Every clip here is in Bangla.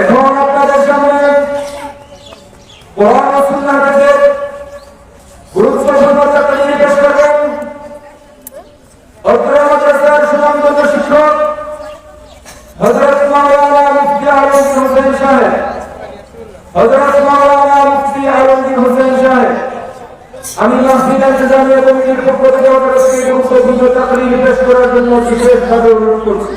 এখন আপনাদের সামনে কোরআন সুন্নাহ থেকে গুরুত্বপূর্ণ চাকরি পেশ করবেন। অত্র মাদ্রাসার সুনামগঞ্জ শিক্ষক হযরত মাওলানা মুফতি আলমগীর হোসেন সাহেব, হযরত মাওলানা মুফতি আলমগীর হোসেন সাহেব, আমি মসজিদ ইসলামিয়া কমিটির পক্ষ থেকে আপনাদেরকে গুরুত্বপূর্ণ চাকরি পেশ করার জন্য বিশেষভাবে অনুরোধ করছি।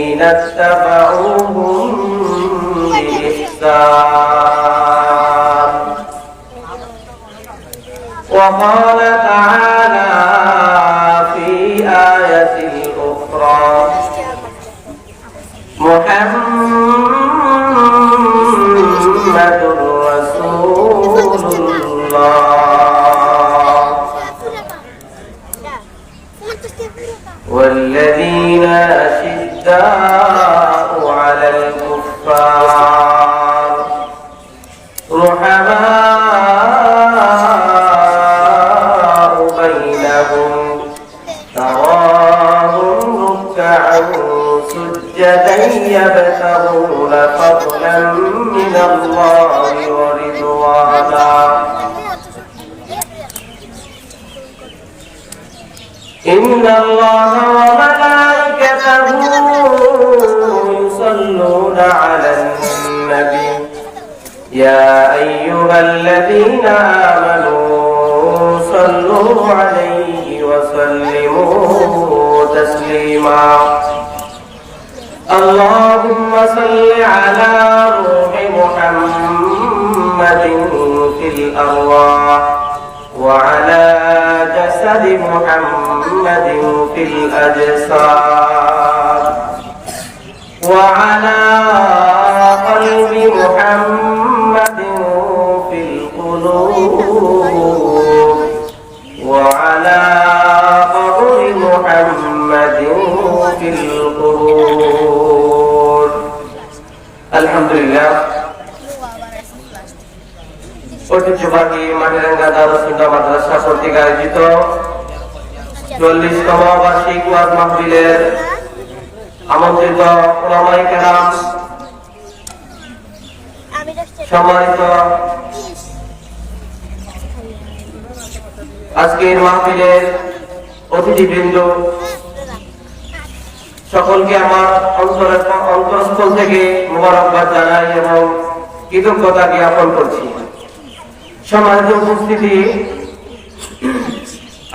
والذين اتبعوهم بإحسان وقال تعالى تراهم ركعا سجدا يبتغون فضلا من الله ورضوانا. إن الله وملائكته يصلون على النبي. يا أيها الذين آمنوا صلوا عليه وسلموا تسليما. اللهم صل على روح محمد في الأرواح وعلى جسد محمد في الأجساد وعلى قلب محمد ঐতিহ্যবাহী মাটিরাঙ্গা দারুসুন্দা মাদ্রাসা কর্তৃক আয়োজিত চল্লিশতম বার্ষিক আমন্ত্রিত কেরাম, সম্মানিত আজকের অতিথিবৃন্দ, সকলকে আমার অন্তরের অন্তরস্থল থেকে মোবারকবাদ জানাই এবং কৃতজ্ঞতা জ্ঞাপন করছি। সম্মানিত উপস্থিতি।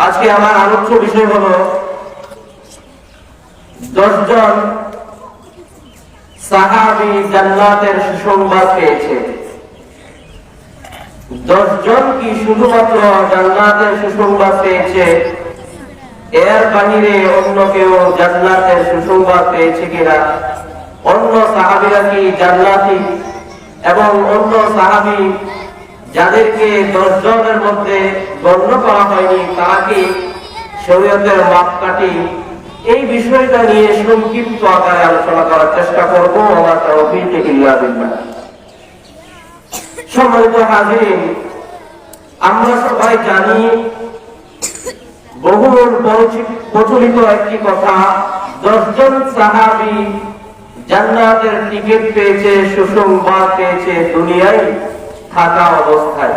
আজকে আমার আলোচ্য বিষয় হল দশজন সাহাবি জান্নাতের সুসংবাদ পেয়েছে। দশজন কি শুধুমাত্র জান্নাতের সুসংবাদ পেয়েছে? এর বাহিরে অন্য কেউ জান্নাতের সুসংবাদ পেয়েছে কিনা? অন্য সাহাবিরা কি জান্নাতি? এবং অন্য সাহাবি যাদেরকে দশ জনের মধ্যে গণ্য করা হয়নি তারা কি শরীয়তের মাপকাঠি এই বিষয়টা নিয়ে সংক্ষিপ্ত আকারে আলোচনা করার চেষ্টা করব। আমার তৌফিক ইল্লা বিল্লাহ। সম্মানিত হাজিরিন, আমরা সবাই জানি পরিচিত- প্রচলিত একটি কথা, দশজন সাহাবি জান্নাতের টিকিট পেয়েছে, সুসংবাদ পেয়েছে দুনিয়ায়। থাকা অবস্থায়।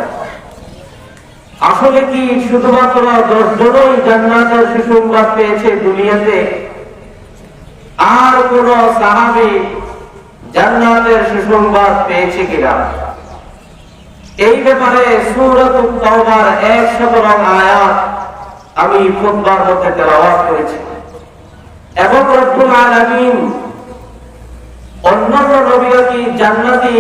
আসলে কি শুধুমাত্র দশজনই জান্নাতের সুসংবাদ পেয়েছে দুনিয়াতে? আর কোন সাহাবি জান্নাতের সুসংবাদ পেয়েছে কিনা? এই ব্যাপারে সূরাত তাওবার 100 রং আয়াত আমি খুতবার মধ্যে তেলাওয়াত করেছি। এবং রব্বুল আলামিন অন্যান্য নবীরা কি জান্নাতি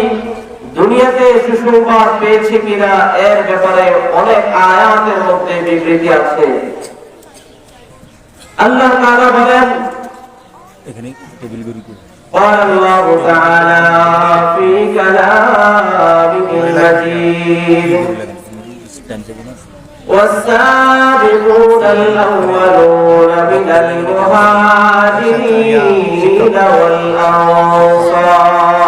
দুনিয়াতে সুসংবাদ পেয়েছে কিনা এর ব্যাপারে অনেক আয়াতের মধ্যে বিবৃতি আছে আল্লাহ তাআলা বলেন এখানে টেবিল গড়ি করে قال الله تعالى في كلامه المجيد স্ট্যান্ড টেবিল আছে والسابقون الأولون من المهاجرين والأنصار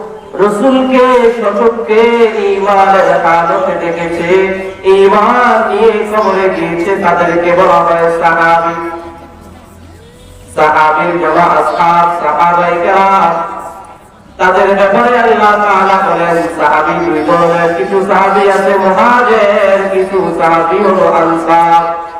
রসুলকে শতককে ইমানের হালতে দেখেছে। ইমান নিয়ে কবরে গিয়েছে তাদেরকে বলা হয় সাহাবি। সাহাবির যারা আসহাব, সাহাবাই তাদের ব্যাপারে আল্লাহ তাআলা বলেন, সাহাবী দুই ধরনের, কিছু সাহাবী আছে মুহাজির, কিছু সাহাবী হলো আনসার।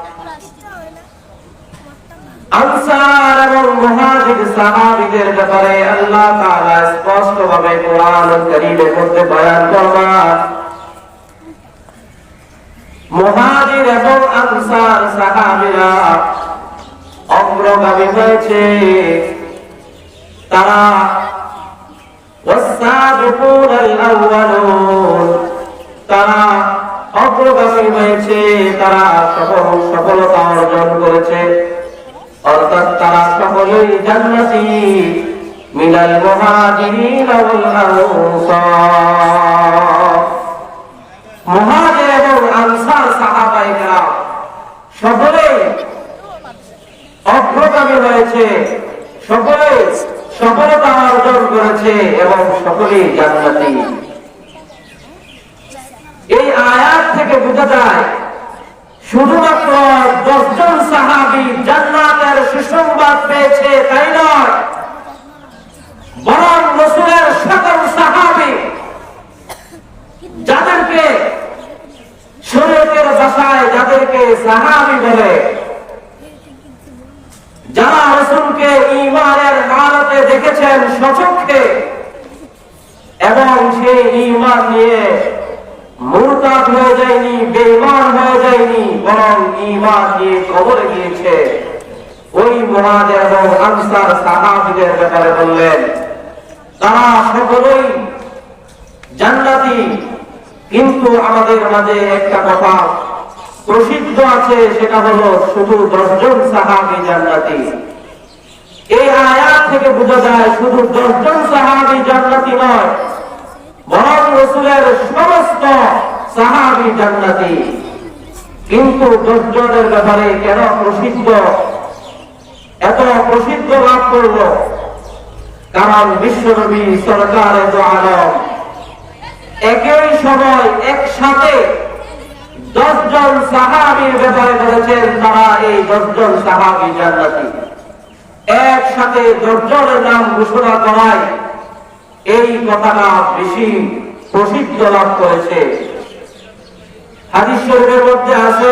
আনসার এবং মুহাজির সাহাবীদের ব্যাপারে আল্লাহ তাআলা স্পষ্টভাবে কোরআন কারীমের মধ্যে বয়ান করবেন মুহাজির এবং আনসার সাহাবীরা অগ্রগামী হয়েছে তারা والسابقون الأولون তারা অগ্রগামী হয়েছে তারা সফল সফলতা অর্জন করেছে অর্থাৎ তারা সকলেই জান্নাতি মিনাল মুহাজিরিন ওয়াল আনসার। মুহাজির এবং আনসার সাহাবায়ে কেরাম সকলেই অগ্রগামী হয়েছে সকলে সফলতা অর্জন করেছে এবং সকলেই জান্নাতি। এই আয়াত থেকে বোঝা যায়, শুধুমাত্র সুসংবাদ পেয়েছে, তাই নয়। বরং রসুলের সকল সাহাবি যাদেরকে শরীয়তের ভাষায় যাদেরকে সাহাবি বলে, যারা রসুলকে ইমানের হালতে দেখেছেন সচক্ষে এবং সেই ইমান নিয়ে মুরতাদ হয়ে যায়নি, বেঈমান হয়ে যায়নি, বরং ইমান নিয়ে কবরে গিয়েছে। ওই মহাজের এবং আনসার সাহাবিদের ব্যাপারে বললেন, তারা সকলেই জান্নাতি, কিন্তু আমাদের মাঝে একটা কথা প্রসিদ্ধ আছে, সেটা হলো শুধু দশজন সাহাবি জান্নাতি। এই আয়াত থেকে বোঝা যায় শুধু দশজন সাহাবি জান্নাতি নয়, বরং রসুলের সমস্ত সাহাবি জান্নাতি। কিন্তু দশজনের ব্যাপারে কেন প্রসিদ্ধ? এত প্রসিদ্ধ লাভ করল কারণ বিশ্বনবী সরকারের আলম একই সময় একসাথে দশজন সাহাবির ব্যাপারে বলেছেন, তারা এই দশজন সাহাবি জান্নাতি। একসাথে দশজনের নাম ঘোষণা করায় এই কথাটা বেশি প্রসিদ্ধ লাভ করেছে। হাদিস শরীফের মধ্যে আছে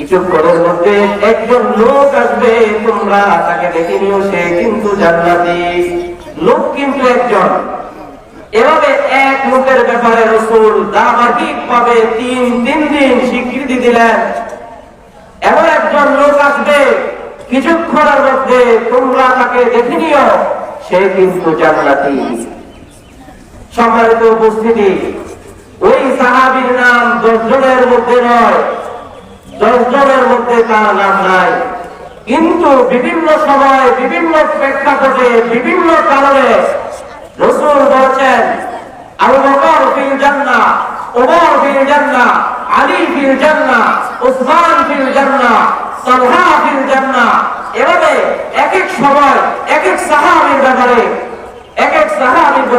কিছুক্ষণের মধ্যে একজন লোক আসবে, তোমরা তাকে দেখে নিও, সে কিন্তু জান্নাতি। লোক কিন্তু একজন। এভাবে এক লোকের ব্যাপারে রসুল ভাবে তিন তিন দিন স্বীকৃতি দিলেন। এমন একজন লোক আসবে, কিছুক্ষণের মধ্যে তোমরা তাকে দেখে নিও, সে কিন্তু জান্নাতি। সম্মানিত উপস্থিতি, ওই সাহাবীর নাম দশ জনের মধ্যে নয়। দশ মধ্যে তার নাম নাই। কিন্তু বিভিন্ন সময় বিভিন্ন প্রেক্ষাপটে, বিভিন্ন কারণে রসুল বলছেন, আবু বকর ফিল জান্নাহ, ওমর ফিল জান্নাহ, আলী ফিল জান্নাহ, উসমান ফিল জান্নাহ। এভাবে এক এক সময়, এক এক সাহাবীর ব্যাপারে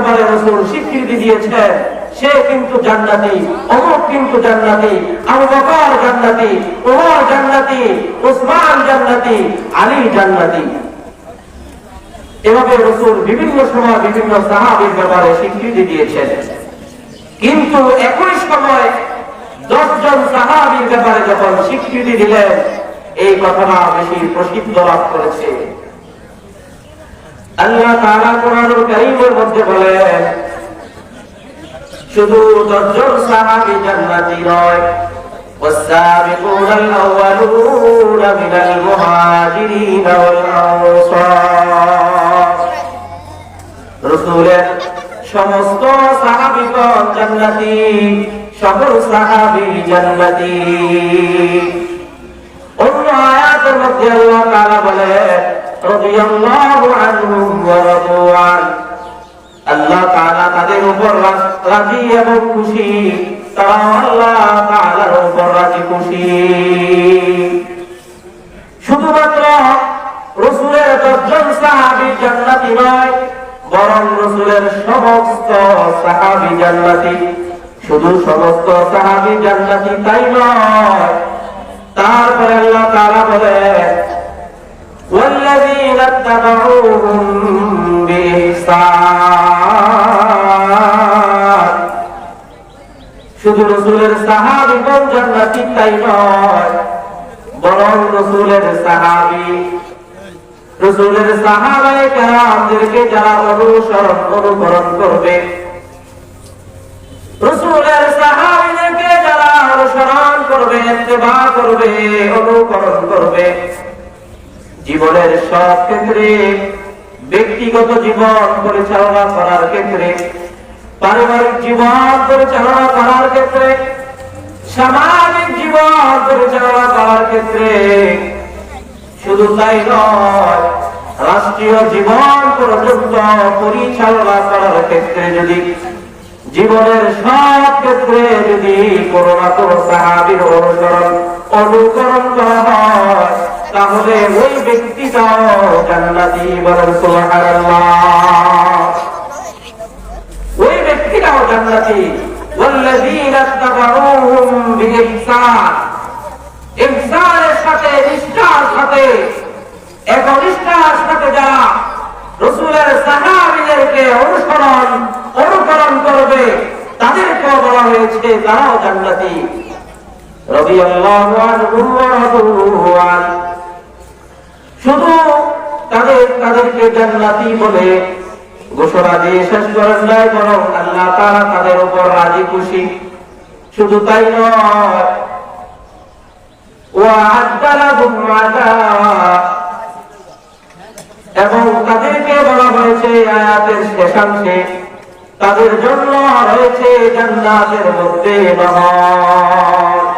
ব্যাপারে রসুল স্বীকৃতি দিয়েছেন সে কিন্তু জান্নাতি অমুক কিন্তু জান্নাতি, আবু বকর জান্নাতি, ওমর জান্নাতি উসমান জান্নাতি, আলী জান্নাতি। এভাবে রসুল বিভিন্ন সময় বিভিন্ন সাহাবীর ব্যাপারে স্বীকৃতি দিয়েছেন। কিন্তু একই সময় দশজন সাহাবীর ব্যাপারে যখন স্বীকৃতি দিলেন, এই কথাটা বেশি প্রসিদ্ধ লাভ করেছে। আল্লাহ তাআলা কোরআনুল কারীমের মধ্যে বলেন শুধু দশজন সাহাবী জান্নাতি নয় والسابقون الأولون من المهاجرين والأنصار রসুলের সমস্ত সাহাবিগণ জান্নাতি সকল সাহাবি জান্নাতি অন্য আয়াতের মধ্যে আল্লাহ তাআলা বলে তারা শুধুমাত্র রসুলের সমস্ত সাহাবি জান্নাতি। শুধু সমস্ত সাহাবি জান্নাতি তাই নয়, তারপরে আল্লাহ তাআলা বলে والذين اتبعوهم بإحسان শুধু রসুলের সাহাবিগণ জান্নাতি তাই নয় বরং রসুলের সাহাবি রসুলের সাহাবায়ে কেরামদেরকে যারা অনুসরণ অনুকরণ করবে রসুলের সাহাবিদেরকে যারা অনুসরণ করবে ইত্তেবা করবে অনুকরণ করবে জীবনের সব ক্ষেত্রে, ব্যক্তিগত জীবন পরিচালনা করার ক্ষেত্রে, পারিবারিক জীবন পরিচালনা করার ক্ষেত্রে, সামাজিক জীবন পরিচালনা করার ক্ষেত্রে, শুধু তাই নয়, রাষ্ট্রীয় জীবন পর্যন্ত পরিচালনা করার ক্ষেত্রে যদি, জীবনের সব ক্ষেত্রে যদি কোনো না কোনো সাহাবির অনুসরণ, অনুকরণ করা হয় তাহলে ওই ব্যক্তিটাও জান্নাতি, বরং সুবহানাল্লাহ। ওই ব্যক্তিটাও জান্নাতি। ওয়াল্লাযীনা তাবাউহুম বিইহসান। ইহসানের সাথে, নিষ্ঠার সাথে, একনিষ্ঠার সাথে যারা রসুলের সাহাবিদেরকে অনুসরণ, অনুকরণ করবে তাদেরকে বলা হয়েছে, তারাও জান্নাতি। রবি আল্লাহ শুধু তাদের, তাদেরকে জান্নাতি বলে ঘোষণা দিয়ে শেষ করেন নাই, বরং আল্লাহ তারা তাদের উপর রাজি খুশি। শুধু তাই নয় এবং তাদেরকে বলা হয়েছে আয়াতের শেষাংশে, তাদের জন্য রয়েছে জান্নাতের মধ্যে নহর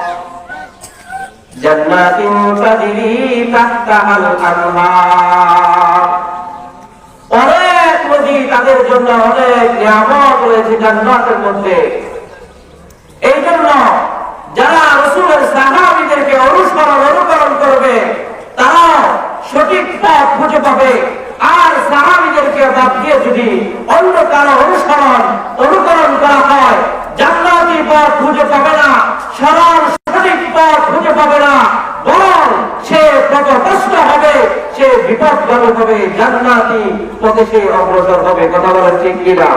জান্নাতিন তাজরি তাহতাহাল আনহার। অনেক নদী তাদের জন্য অনেক নিয়ামত রয়েছে জান্নাতের মধ্যে। এই জন্য যারা রসুলের সাহাবিদেরকে অনুসরণ অনুকরণ করবে তারা সঠিক পথ খুঁজে পাবে। আর সাহাবিদেরকে বাদ দিয়ে যদি অন্য কারও অনুসরণ অনুকরণ করা হয়, জান্নাতি পথ খুঁজে পাবে না। সরল পথ খুঁজে পাবে না। বরং সে সে বিপদগামী হবে, জান্নাতি পথে সে অগ্রসর হবে। কথা বলেন ঠিক কিনা?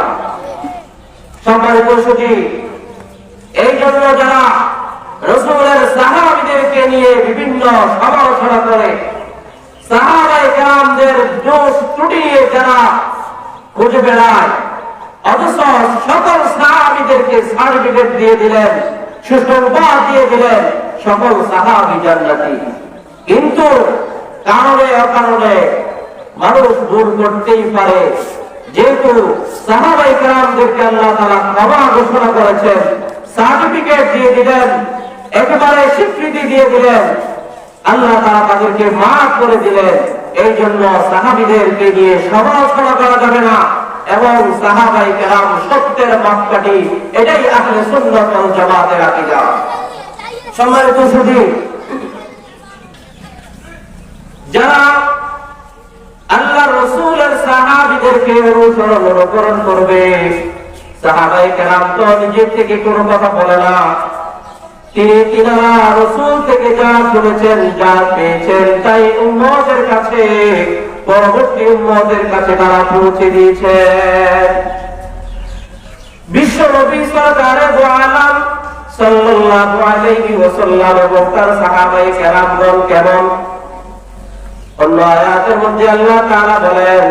সম্মানিত সুজি এই জন্য যারা রসুলের সাহাবিদেরকে নিয়ে বিভিন্ন সমালোচনা করে সাহাবাই গ্রামদের দোষ ত্রুটি যারা খুঁজে বেড়ায়, অথচ সকল সাহাবিদেরকে সার্টিফিকেট দিয়ে দিলেন সুসংবাদ দিয়ে দিলেন সকল সাহাবি জান্নাতি। কিন্তু কারণে অকারণে মানুষ ভুল করতেই পারে। যেহেতু সাহাবাই কালামদেরকে আল্লাহ তারা ক্ষমা ঘোষণা করেছেন সার্টিফিকেট দিয়ে দিলেন, একেবারে স্বীকৃতি দিয়ে দিলেন, আল্লাহ তারা তাদেরকে মাফ করে দিলেন। এই জন্য সাহাবিদেরকে নিয়ে সমালোচনা করা যাবে না এবং সাহাবাই কেরাম সত্যের মাপকাঠি, এটাই আসলে সুন্নত জামাতের আকিদা। সম্মানিত সুধী যারা আল্লাহ রসুলের সাহাবিদেরকে অনুসরণ অনুকরণ করবে সাহাবাই কেরাম তো নিজের থেকে কোনো কথা বলে না। রসুল থেকে যা শুনেছেন, যা পেয়েছেন, তাই উম্মদের কাছে, পরবর্তী উম্মদের কাছে তারা পৌঁছে দিয়েছেন। বিশ্ব নবী সরকারে আলাম সাল্লাল্লাহু আলাইহি ওয়াসাল্লাম এবং তার সাহাবায়ে কেরামগণ কেমন অন্য আয়াতের মধ্যে আল্লাহ তাআলা বলেন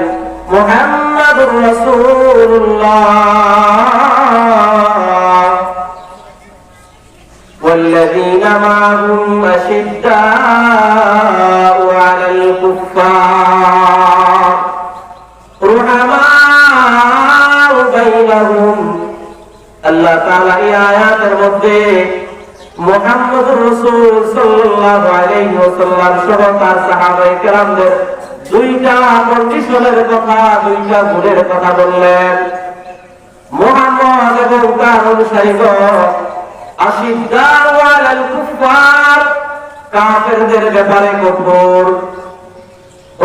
মুহাম্মাদুর রাসূলুল্লাহ والذين معهم أشداء على الكفار رحماء بينهم আল্লাহ তাআলা এই আয়াতের মধ্যে মুহাম্মদুর রাসূল সাল্লাল্লাহু আলাইহি ওয়াসাল্লাম সহ তার সাহাবায়ে কেরামদের দুইটা কন্ডিশনের কথা, দুইটা গুণের কথা বললেন। মুহাম্মদ এবং তার অনুসারীগণ আশিদ্দাউ আলাল কুফার কাফেরদের ব্যাপারে কঠোর।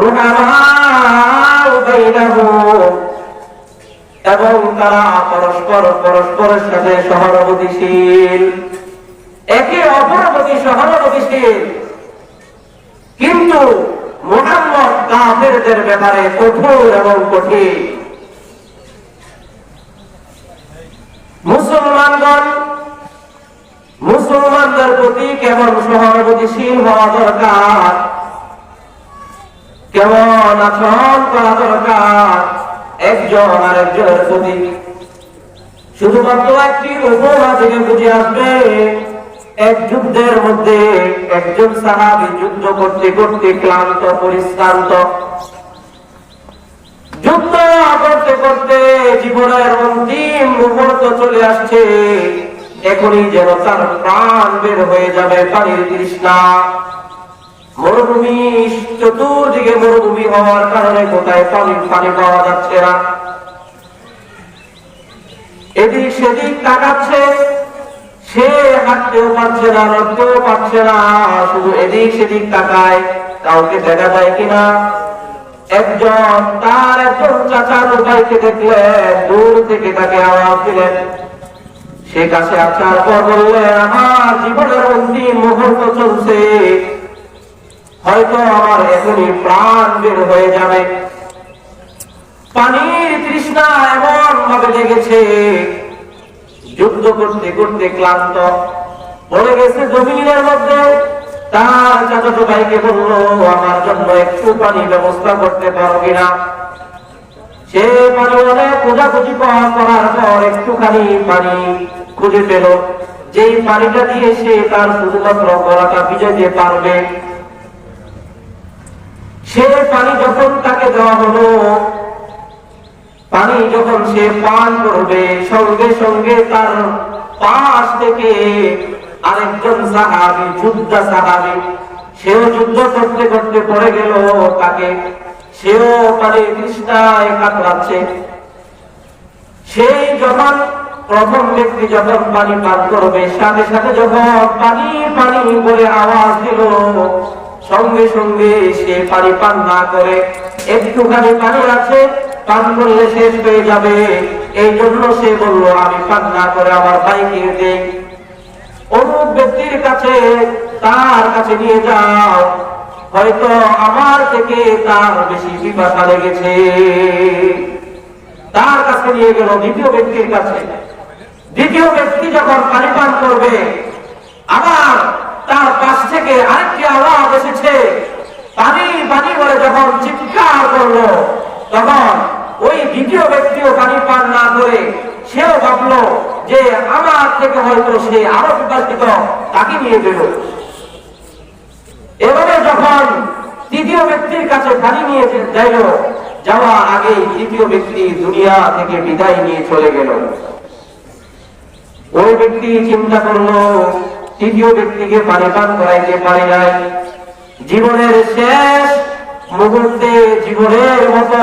রুহামাউ বাইনাহুম এবং তারা পরস্পর পরস্পরের সাথে সহানুভূতিশীল। একে অপর প্রতি সহানুভূতিশীল। কিন্তু মোহাম্মদ কাফেরদের ব্যাপারে কঠোর এবং কঠিন। মুসলমানগণ, মুসলমানদের প্রতি কেমন সহানুভূতিশীল হওয়া দরকার? কেমন আচরণ করা দরকার? একজন আর প্রতি। শুধুমাত্র একটি উপমা থেকে বুঝে আসবে, এক যুদ্ধের মধ্যে একজন সাহাবি যুদ্ধ করতে করতে ক্লান্ত, পরিশ্রান্ত। যুদ্ধ করতে করতে জীবনের অন্তিম মুহূর্ত চলে আসছে। এখনই যেন তার প্রাণ বের হয়ে যাবে পানির তৃষ্ণা। মরুভূমি চতুর্দিকে মরুভূমি হওয়ার কারণে কোথায় পানি পানি পাওয়া যাচ্ছে না। এদিক সেদিক তাকাচ্ছে, সে হাঁটতেও পারছে না লড়তেও পারছে না, শুধু এদিক সেদিক তাকায়, কাউকে দেখা যায় কিনা? একজন, তার একজন চাচার ভাইকে দেখলেন? দূর থেকে তাকে আওয়াজ দিলেন। সে কাছে আসার পর বললেন, আমার জীবনের অন্তিম মুহূর্ত চলছে। হয়তো আমার এখনই প্রাণ বের হয়ে যাবে। পানির তৃষ্ণা এমন ভাবে লেগেছে। যুদ্ধ করতে করতে ক্লান্ত। পড়ে গেছে জমিনের মধ্যে। তার চাচাতো ভাইকে বলল, আমার জন্য একটু পানি ব্যবস্থা করতে পারো কিনা? সে পানি অনেক খোঁজাখুঁজি করার পর একটুখানি পানি খুঁজে পেল। যেই পানিটা দিয়ে সে তার শুধুমাত্র গলাটা ভিজাতে পারবে সে পানি যখন তাকে দেওয়া হলো, পানি যখন সে পান করবে, সঙ্গে সঙ্গে তার পাশ থেকে আরেকজন সাহাবি, যুদ্ধা সাহাবি, সেও যুদ্ধ করতে করতে পড়ে গেল তাকে। সেও পানি তৃষ্ণায় কাতরাচ্ছে। সেই যখন প্রথম ব্যক্তি যখন পানি পান করবে, সাথে সাথে যখন পানি পানি বলে আওয়াজ দিল সঙ্গে সঙ্গে সে পানি পান না করে। একটুখানি পানি আছে, পান করলে শেষ হয়ে যাবে। এই জন্য সে বলল, আমি পান না করে আমার বাইকে দেই। অমুক ব্যক্তির কাছে তার কাছে নিয়ে যাও। হয়তো আমার থেকে তার বেশি পিপাসা লেগেছে। তার কাছে নিয়ে গেল দ্বিতীয় ব্যক্তির কাছে। দ্বিতীয় ব্যক্তি যখন পানি পান করবে, আবার তার পাশ থেকে আরেকটি আওয়াজ এসেছে। পানি পানি বলে যখন চিৎকার করল, তখন ওই দ্বিতীয় ব্যক্তিও পানি পান না করে সেও ভাবলো যে আমার থেকে হয়তো সে আরও বিপাসিত তাকে নিয়ে গেল এবারে যখন তৃতীয় ব্যক্তির কাছে পানি নিয়ে যাইল, যাওয়ার আগে তৃতীয় ব্যক্তি দুনিয়া থেকে বিদায় নিয়ে চলে গেল। ওই ব্যক্তি চিন্তা করল তৃতীয় ব্যক্তিকে পানি পান করাইতে পারি নাই। জীবনের শেষ মুহূর্তে জীবনের মতো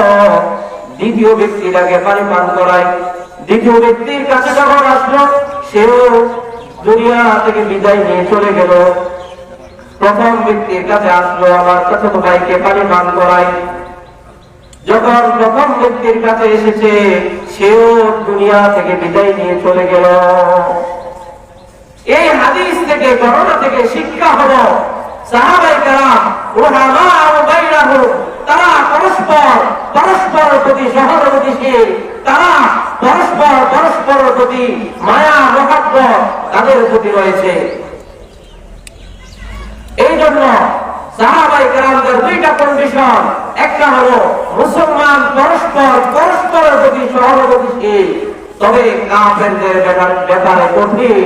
দ্বিতীয় ব্যক্তিটাকে পানি পান করাই। দ্বিতীয় ব্যক্তির কাছে যখন আসলো, সেও দুনিয়া থেকে বিদায় নিয়ে চলে গেল। প্রথম ব্যক্তির কাছে আসলো, আমার চাচাত ভাইকে পানি পান করাই? যখন প্রথম ব্যক্তির কাছে এসেছে, সেও দুনিয়া থেকে বিদায় নিয়ে চলে গেল। এই হাদিস থেকে গণনা থেকে শিক্ষা হলো মুসলমান পরস্পর, পরস্পরের প্রতি সহানুভূতিশীল তবে কাফেরদের ব্যাপারে কঠিন।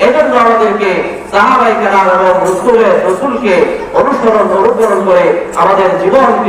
এজন্য আমাদেরকে সাহাবাই কেরাম এবং রসুলের রসুলকে অনুসরণ অনুকরণ করে আমাদের জীবন